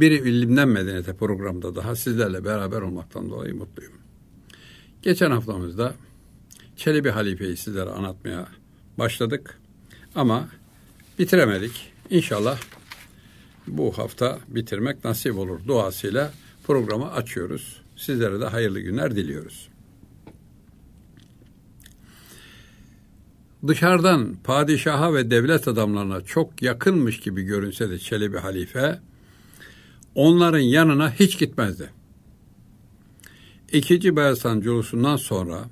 Bir ilimden medeniyete programda daha sizlerle beraber olmaktan dolayı mutluyum. Geçen haftamızda Çelebi Halife'yi sizlere anlatmaya başladık ama bitiremedik. İnşallah bu hafta bitirmek nasip olur duasıyla programı açıyoruz. Sizlere de hayırlı günler diliyoruz. Dışarıdan padişaha ve devlet adamlarına çok yakınmış gibi görünse de Çelebi Halife onların yanına hiç gitmezdi. İkinci Beyazıt'ın culusundan sonra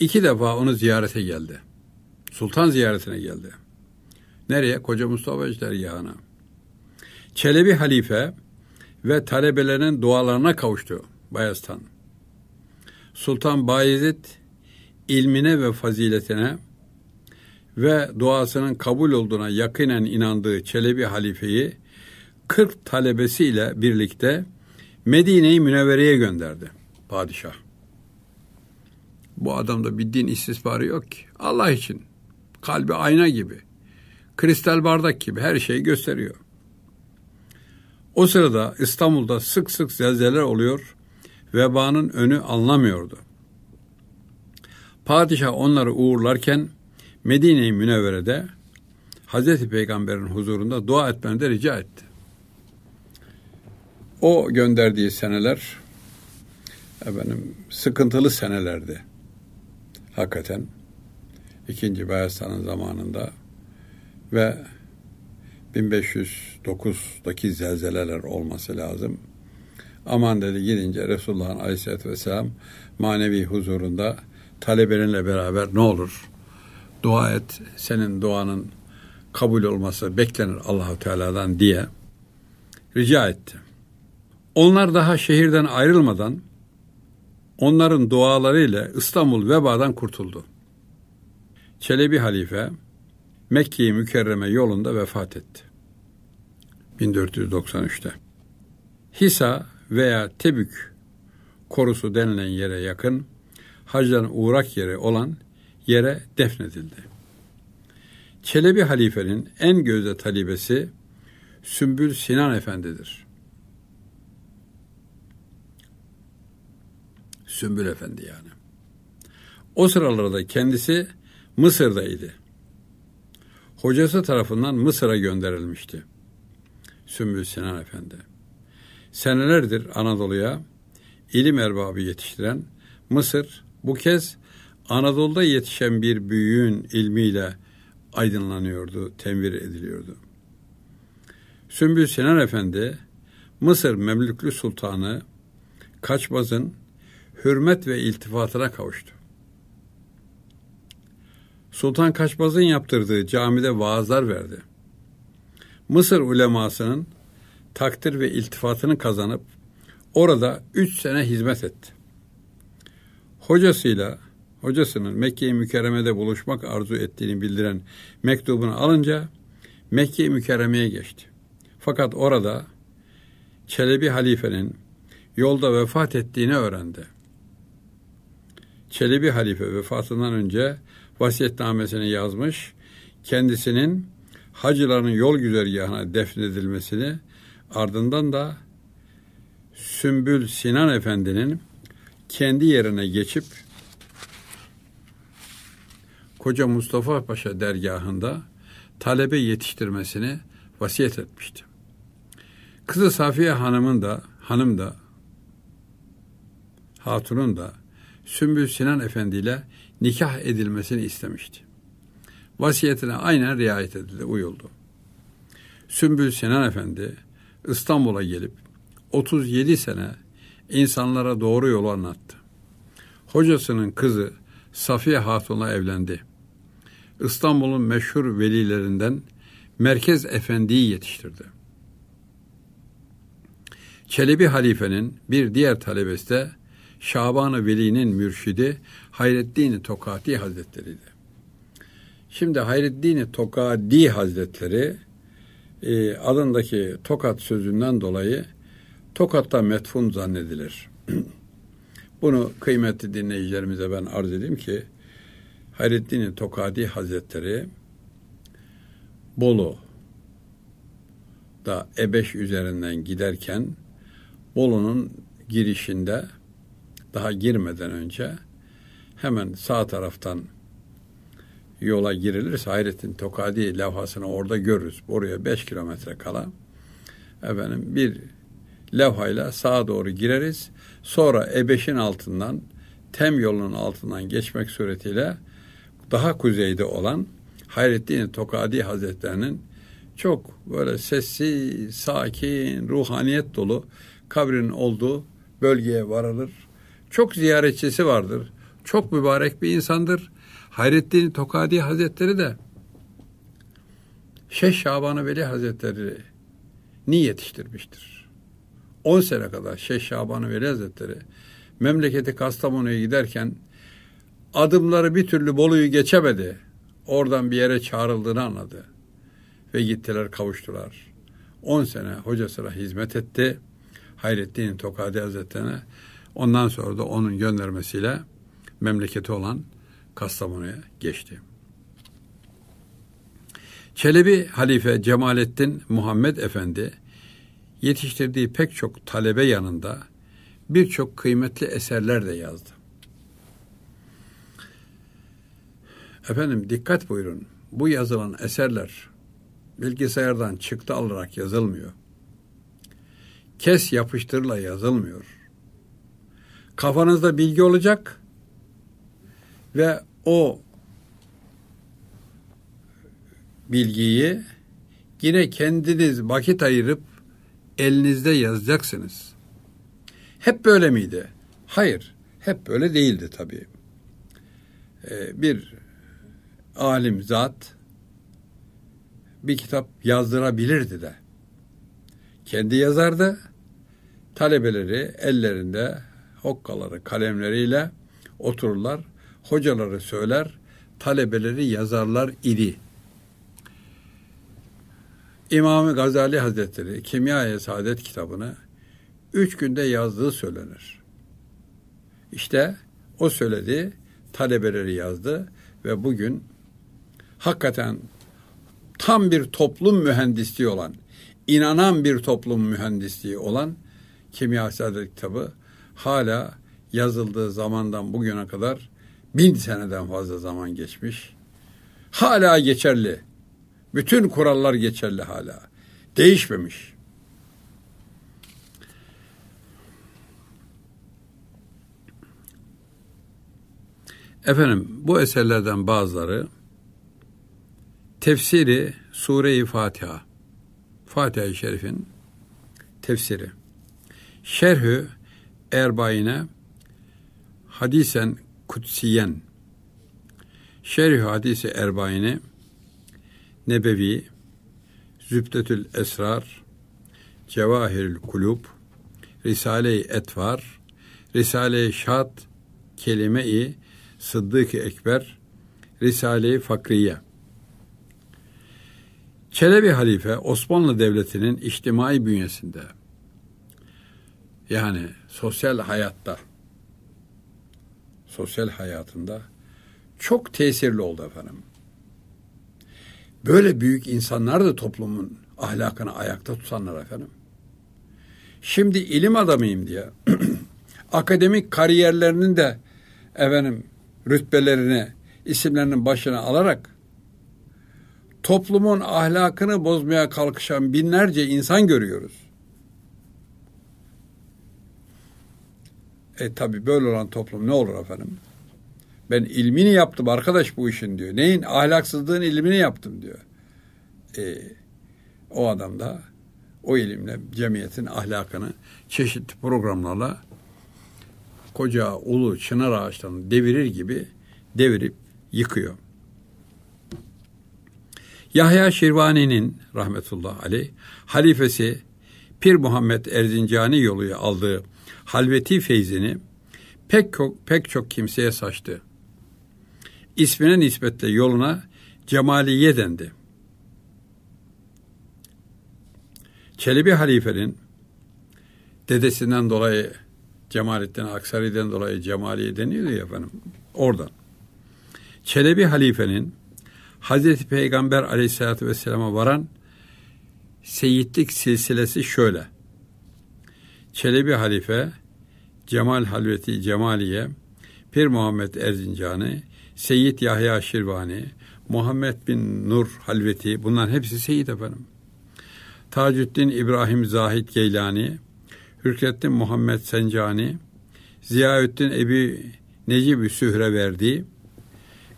iki defa onu ziyarete geldi. Sultan ziyaretine geldi. Nereye? Koca Mustafa Ejdergahı'na. Çelebi Halife ve talebelerinin dualarına kavuştu Bayezid Sultan Bayezid ilmine ve faziletine ve duasının kabul olduğuna yakinen inandığı Çelebi halifeyi 40 talebesiyle birlikte Medine-i Münevvere'ye gönderdi padişah. Bu adamda bir din istismarı yok ki. Allah için. Kalbi ayna gibi. Kristal bardak gibi her şeyi gösteriyor. O sırada İstanbul'da sık sık zelzeler oluyor. Vebanın önü anlamıyordu. Padişah onları uğurlarken Medine-i Münevvere'de Hazreti Peygamber'in huzurunda dua etmeni de rica etti. O gönderdiği seneler efendim sıkıntılı senelerdi. Hakikaten ikinci Bayezid'in zamanında ve 1509'daki zelzeleler olması lazım. Aman dedi gidince Resulullah'ın aleyhissalatü vesselam manevi huzurunda talebelerinle beraber ne olur dua et senin duanın kabul olması beklenir Allahu Teala'dan diye rica etti. Onlar daha şehirden ayrılmadan onların dualarıyla İstanbul vebadan kurtuldu. Çelebi Halife Mekke-i Mükerreme yolunda vefat etti. 1493'te. Hisa veya Tebük korusu denilen yere yakın hacdan uğrak yeri olan yere defnedildi. Çelebi halifenin en gözde talibesi Sümbül Sinan Efendi'dir. Sümbül Efendi yani. O sıralarda kendisi Mısır'daydı. Hocası tarafından Mısır'a gönderilmişti. Sümbül Sinan Efendi. Senelerdir Anadolu'ya ilim erbabı yetiştiren Mısır bu kez Anadolu'da yetişen bir büyüğün ilmiyle aydınlanıyordu, tenvir ediliyordu. Sümbül Sinan Efendi, Mısır Memlüklü Sultanı Kaçmaz'ın hürmet ve iltifatına kavuştu. Sultan Kaçmaz'ın yaptırdığı camide vaazlar verdi. Mısır ulemasının takdir ve iltifatını kazanıp orada üç sene hizmet etti. Hocasıyla hocasının Mekke-i Mükerreme'de buluşmak arzu ettiğini bildiren mektubunu alınca Mekke-i Mükerreme'ye geçti. Fakat orada Çelebi halifenin yolda vefat ettiğini öğrendi. Çelebi halife vefatından önce vasiyetnamesini yazmış, kendisinin hacıların yol güzergahına defnedilmesini ardından da Sümbül Sinan Efendi'nin kendi yerine geçip Koca Mustafa Paşa dergahında talebe yetiştirmesini vasiyet etmişti. Kızı Safiye Hanım'ın da hanım da hatunun da Sümbül Sinan Efendi ile nikah edilmesini istemişti. Vasiyetine aynen riayet edildi, uyuldu. Sümbül Sinan Efendi İstanbul'a gelip 37 sene insanlara doğru yolu anlattı. Hocasının kızı Safiye Hatun'la evlendi. İstanbul'un meşhur velilerinden Merkez Efendi'yi yetiştirdi. Çelebi halifenin bir diğer talebesi de Şaban-ı Veli'nin mürşidi Hayreddin Tokati Hazretleri'ydi. Şimdi Hayreddin Tokadi Hazretleri e, adındaki Tokat sözünden dolayı Tokat'ta metfun zannedilir. Bunu kıymetli dinleyicilerimize ben arz edeyim ki Hayreddin Tokadi Hazretleri Bolu da Ebeş üzerinden giderken Bolu'nun girişinde daha girmeden önce hemen sağ taraftan yola girilirse Hayrettin Tokadi levhasını orada görürüz. Oraya beş kilometre kala efendim bir levhayla sağa doğru gireriz. Sonra Ebeş'in altından Tem yolunun altından geçmek suretiyle daha kuzeyde olan Hayrettin Tokadi Hazretlerinin çok böyle sessiz, sakin, ruhaniyet dolu kabrin olduğu bölgeye varılır. Çok ziyaretçisi vardır. Çok mübarek bir insandır. Hayrettin Tokadi Hazretleri de Şeyh Şaban-ı Veli Hazretleri ni yetiştirmiştir. 10 sene kadar Şeyh Şaban-ı Veli Hazretleri memleketi Kastamonu'ya giderken adımları bir türlü Bolu'yu geçemedi. Oradan bir yere çağrıldığını anladı. Ve gittiler kavuştular. 10 sene hocasına hizmet etti. Hayrettin Tokadi Hazretleri'ne. Ondan sonra da onun göndermesiyle memleketi olan Kastamonu'ya geçti. Çelebi Halife Cemalettin Muhammed Efendi yetiştirdiği pek çok talebe yanında birçok kıymetli eserler de yazdı. Efendim dikkat buyurun. Bu yazılan eserler bilgisayardan çıktı alarak yazılmıyor. Kes yapıştırla yazılmıyor. Kafanızda bilgi olacak ve o bilgiyi yine kendiniz vakit ayırıp elinizde yazacaksınız. Hep böyle miydi? Hayır, hep böyle değildi tabii. Ee, bir alim zat bir kitap yazdırabilirdi de. Kendi yazardı, talebeleri ellerinde hokkaları, kalemleriyle otururlar, hocaları söyler, talebeleri yazarlar idi. İmam-ı Gazali Hazretleri Kimya-i Saadet kitabını üç günde yazdığı söylenir. İşte o söyledi, talebeleri yazdı ve bugün hakikaten tam bir toplum mühendisliği olan, inanan bir toplum mühendisliği olan Kimya Saadet kitabı hala yazıldığı zamandan bugüne kadar bin seneden fazla zaman geçmiş. Hala geçerli. Bütün kurallar geçerli hala. Değişmemiş. Efendim bu eserlerden bazıları tefsiri Sure-i Fatiha. Fatiha-i Şerif'in tefsiri. Şerhü Erbayine Hadisen Kutsiyen. Şerh Hadisi Erbayine Nebevi Zübdetül Esrar Cevahirül Kulub Risale-i Etvar Risale-i Şad Kelime-i Sıddık-ı Ekber Risale-i Fakriye. Çelebi Halife Osmanlı Devleti'nin içtimai bünyesinde yani sosyal hayatta sosyal hayatında çok tesirli oldu efendim. Böyle büyük insanlar da toplumun ahlakını ayakta tutanlar efendim. Şimdi ilim adamıyım diye akademik kariyerlerinin de efendim rütbelerini isimlerinin başına alarak toplumun ahlakını bozmaya kalkışan binlerce insan görüyoruz. E tabi böyle olan toplum ne olur efendim? Ben ilmini yaptım arkadaş bu işin diyor. Neyin? Ahlaksızlığın ilmini yaptım diyor. E, o adam da o ilimle cemiyetin ahlakını çeşitli programlarla koca ulu çınar ağaçlarını devirir gibi devirip yıkıyor. Yahya Şirvani'nin rahmetullah aleyh halifesi Pir Muhammed Erzincani yoluyla aldığı halveti feyzini pek çok, pek çok kimseye saçtı. İsmine nispetle yoluna Cemaliye dendi. Çelebi halifenin dedesinden dolayı Cemalettin Aksari'den dolayı Cemaliye deniyor ya efendim. Oradan. Çelebi halifenin Hazreti Peygamber aleyhissalatü vesselama varan seyitlik silsilesi şöyle. Çelebi halife, Cemal Halveti Cemaliye, Pir Muhammed Erzincani, Seyyid Yahya Şirvani, Muhammed bin Nur Halveti bunların hepsi Seyyid efendim. Taceddin İbrahim Zahid Geylani, Hürkrettin Muhammed Sencani, Ziyaüddin Ebi Necib Sühreverdi,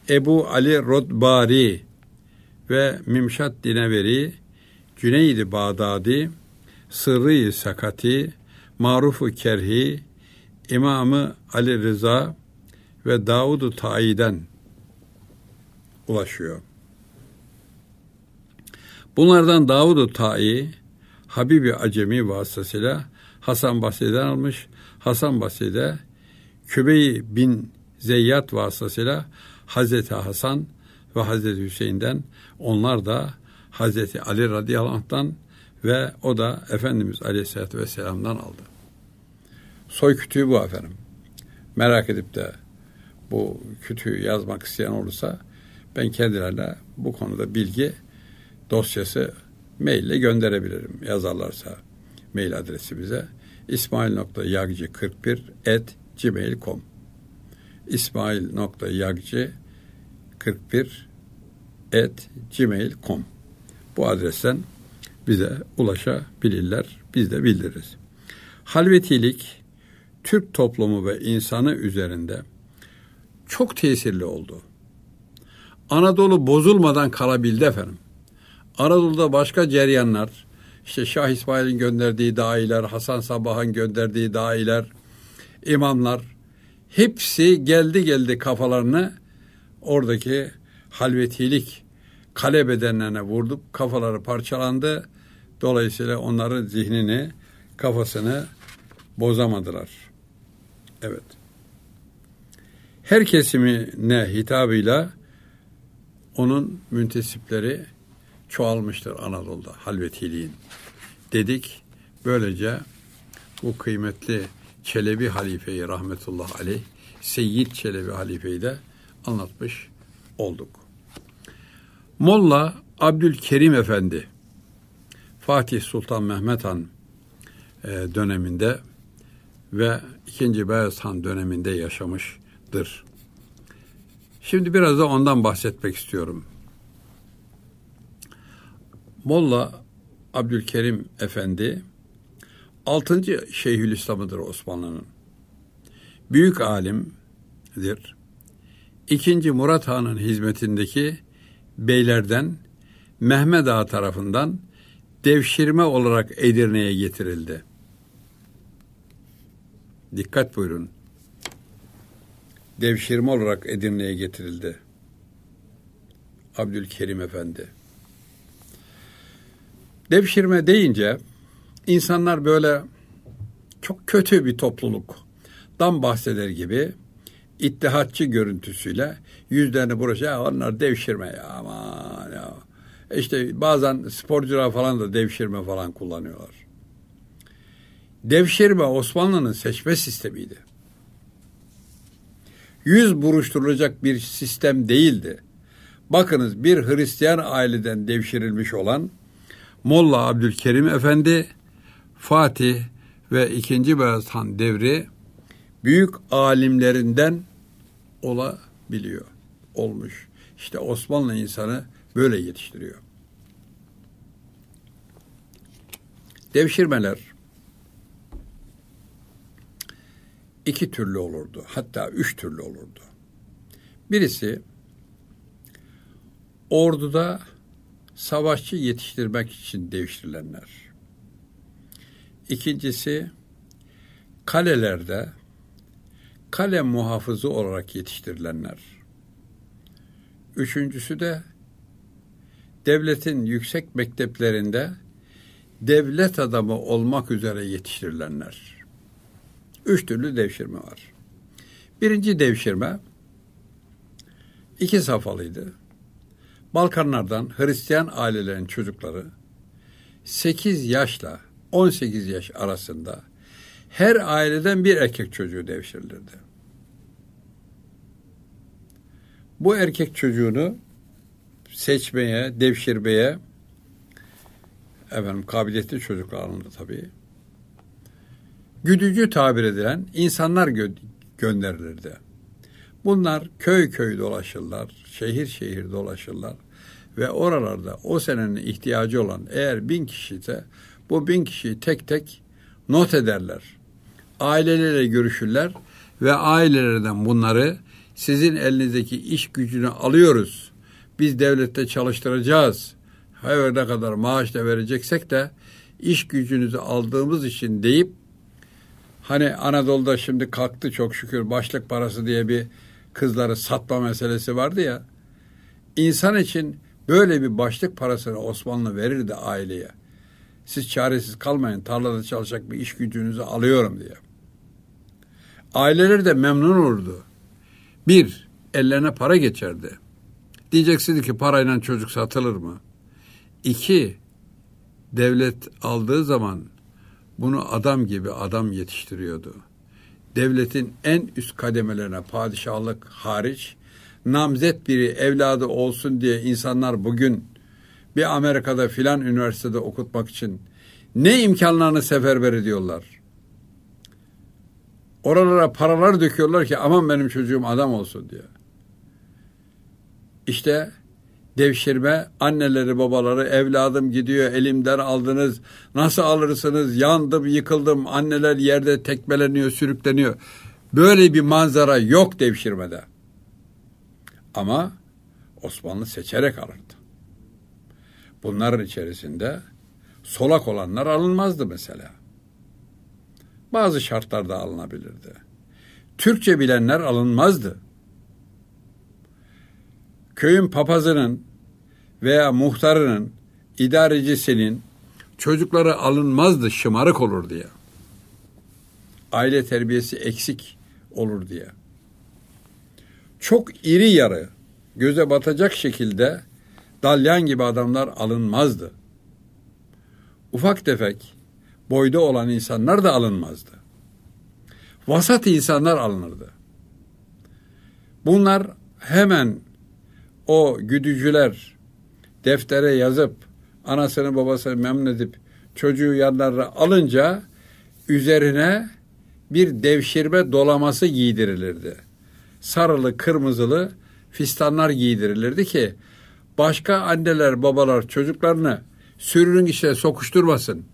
Ebu Ali Rodbari ve Mimşat Dineveri, Cüneydi Bağdadi, Sırrı Sakati, Marufu Kerhi, İmamı Ali Rıza ve Davud-u Ta'i'den ulaşıyor. Bunlardan Davud-u Ta'i, Habibi Acemi vasıtasıyla Hasan Basri'den almış. Hasan Basri'de Kübey bin Zeyyat vasıtasıyla Hazreti Hasan ve Hazreti Hüseyin'den onlar da Hazreti Ali radıyallahu anh'tan ve o da Efendimiz aleyhissalatü vesselam'dan aldı. Soy kütüğü bu efendim. Merak edip de bu kütüğü yazmak isteyen olursa ben kendilerine bu konuda bilgi dosyası maille gönderebilirim yazarlarsa mail adresimize ismail.yagci41 at gmail.com ismail.yagci41 at gmail.com bu adresten bize ulaşabilirler. Biz de bildiririz. Halvetilik Türk toplumu ve insanı üzerinde çok tesirli oldu. Anadolu bozulmadan kalabildi efendim. Anadolu'da başka ceryanlar, işte Şah İsmail'in gönderdiği dahiler, Hasan Sabah'ın gönderdiği dahiler, imamlar hepsi geldi geldi kafalarını oradaki halvetilik kale bedenlerine vurdu. Kafaları parçalandı. Dolayısıyla onların zihnini, kafasını bozamadılar. Evet. Her kesimine hitabıyla onun müntesipleri çoğalmıştır Anadolu'da halvetiliğin. Dedik böylece bu kıymetli Çelebi halifeyi rahmetullah aleyh Seyyid Çelebi halifeyi de anlatmış olduk. Molla Abdülkerim Efendi Fatih Sultan Mehmet Han e, döneminde ve 2. Beyaz Han döneminde yaşamıştır. Şimdi biraz da ondan bahsetmek istiyorum. Molla Abdülkerim Efendi 6. Şeyhülislam'ıdır Osmanlı'nın. Büyük alimdir. 2. Murat Han'ın hizmetindeki beylerden Mehmet Ağa tarafından devşirme olarak Edirne'ye getirildi. Dikkat buyurun. Devşirme olarak Edirne'ye getirildi. Abdülkerim Efendi. Devşirme deyince insanlar böyle çok kötü bir topluluktan bahseder gibi ittihatçı görüntüsüyle yüzlerini burası ya onlar devşirme ya aman ya. İşte bazen sporcular falan da devşirme falan kullanıyorlar. Devşirme Osmanlı'nın seçme sistemiydi. Yüz buruşturulacak bir sistem değildi. Bakınız bir Hristiyan aileden devşirilmiş olan Molla Abdülkerim Efendi, Fatih ve 2. Beyazıt Han devri büyük alimlerinden olabiliyor, olmuş. İşte Osmanlı insanı böyle yetiştiriyor. Devşirmeler iki türlü olurdu. Hatta üç türlü olurdu. Birisi orduda savaşçı yetiştirmek için devşirilenler. İkincisi kalelerde kale muhafızı olarak yetiştirilenler. Üçüncüsü de devletin yüksek mekteplerinde devlet adamı olmak üzere yetiştirilenler. Üç türlü devşirme var. Birinci devşirme iki safhalıydı. Balkanlardan Hristiyan ailelerin çocukları 8 yaşla 18 yaş arasında her aileden bir erkek çocuğu devşirilirdi. Bu erkek çocuğunu seçmeye, devşirmeye efendim kabiliyetli çocuklar alındı tabii. Güdücü tabir edilen insanlar gö- gönderilirdi. Bunlar köy köy dolaşırlar, şehir şehir dolaşırlar ve oralarda o senenin ihtiyacı olan eğer bin kişi ise bu bin kişiyi tek tek not ederler. Aileleriyle görüşürler ve ailelerden bunları sizin elinizdeki iş gücünü alıyoruz. Biz devlette çalıştıracağız. Her ne kadar maaş da vereceksek de iş gücünüzü aldığımız için deyip hani Anadolu'da şimdi kalktı çok şükür başlık parası diye bir kızları satma meselesi vardı ya. İnsan için böyle bir başlık parasını Osmanlı verirdi aileye. Siz çaresiz kalmayın tarlada çalışacak bir iş gücünüzü alıyorum diye. Aileler de memnun olurdu. Bir, ellerine para geçerdi. Diyeceksiniz ki parayla çocuk satılır mı? İki, devlet aldığı zaman bunu adam gibi adam yetiştiriyordu. Devletin en üst kademelerine padişahlık hariç namzet biri evladı olsun diye insanlar bugün bir Amerika'da filan üniversitede okutmak için ne imkanlarını seferber ediyorlar. Oralara paralar döküyorlar ki aman benim çocuğum adam olsun diye. İşte devşirme anneleri babaları evladım gidiyor elimden aldınız nasıl alırsınız yandım yıkıldım anneler yerde tekmeleniyor sürükleniyor. Böyle bir manzara yok devşirmede. Ama Osmanlı seçerek alırdı. Bunların içerisinde solak olanlar alınmazdı mesela. Bazı şartlarda alınabilirdi. Türkçe bilenler alınmazdı. Köyün papazının veya muhtarının, idarecisinin çocukları alınmazdı şımarık olur diye. Aile terbiyesi eksik olur diye. Çok iri yarı, göze batacak şekilde dalyan gibi adamlar alınmazdı. Ufak tefek, boyda olan insanlar da alınmazdı. Vasat insanlar alınırdı. Bunlar hemen o güdücüler deftere yazıp anasını babasını memnun edip çocuğu yanlarına alınca üzerine bir devşirme dolaması giydirilirdi. Sarılı, kırmızılı fistanlar giydirilirdi ki başka anneler, babalar çocuklarını sürünün içine sokuşturmasın.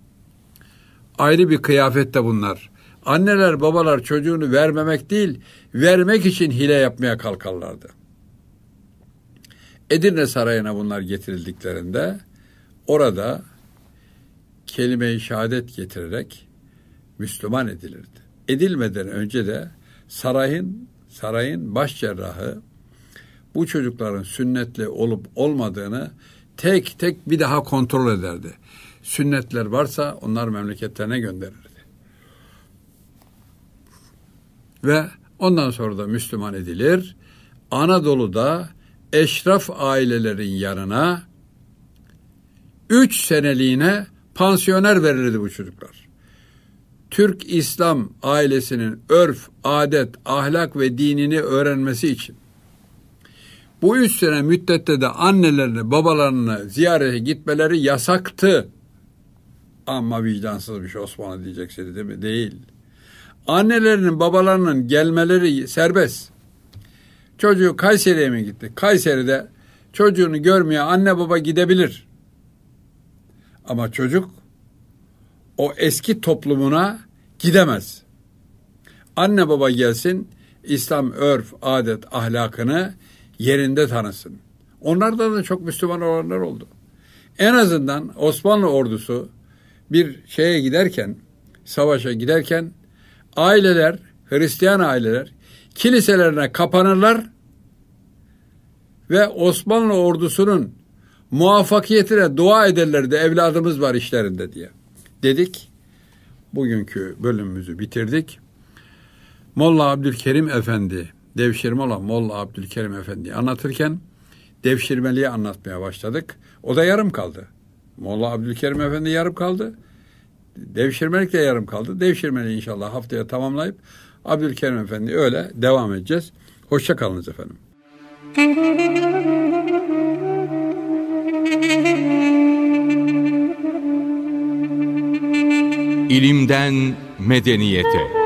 Ayrı bir kıyafette bunlar. Anneler, babalar çocuğunu vermemek değil, vermek için hile yapmaya kalkarlardı. Edirne Sarayı'na bunlar getirildiklerinde orada kelime-i şehadet getirerek Müslüman edilirdi. Edilmeden önce de sarayın sarayın baş cerrahı bu çocukların sünnetli olup olmadığını tek tek bir daha kontrol ederdi. Sünnetler varsa onlar memleketlerine gönderirdi. Ve ondan sonra da Müslüman edilir. Anadolu'da eşraf ailelerin yanına üç seneliğine pansiyoner verilirdi bu çocuklar. Türk İslam ailesinin örf, adet, ahlak ve dinini öğrenmesi için. Bu üç sene müddette de annelerini, babalarını ziyarete gitmeleri yasaktı. Ama vicdansız bir şey Osmanlı diyeceksiniz değil mi? Değil. Annelerinin, babalarının gelmeleri serbest. Çocuğu Kayseri'ye mi gitti? Kayseri'de çocuğunu görmeye anne baba gidebilir. Ama çocuk o eski toplumuna gidemez. Anne baba gelsin, İslam örf, adet, ahlakını yerinde tanısın. Onlardan da çok Müslüman olanlar oldu. En azından Osmanlı ordusu bir şeye giderken, savaşa giderken aileler, Hristiyan aileler kiliselerine kapanırlar ve Osmanlı ordusunun muvaffakiyetine dua ederlerdi evladımız var işlerinde diye. Dedik. Bugünkü bölümümüzü bitirdik. Molla Abdülkerim Efendi, devşirme olan Molla Abdülkerim Efendi anlatırken devşirmeliği anlatmaya başladık. O da yarım kaldı. Molla Abdülkerim Efendi yarım kaldı. Devşirmelik de yarım kaldı. Devşirmeliği inşallah haftaya tamamlayıp Abdülkerim Efendi öyle devam edeceğiz. Hoşça kalınız efendim. İlimden medeniyete.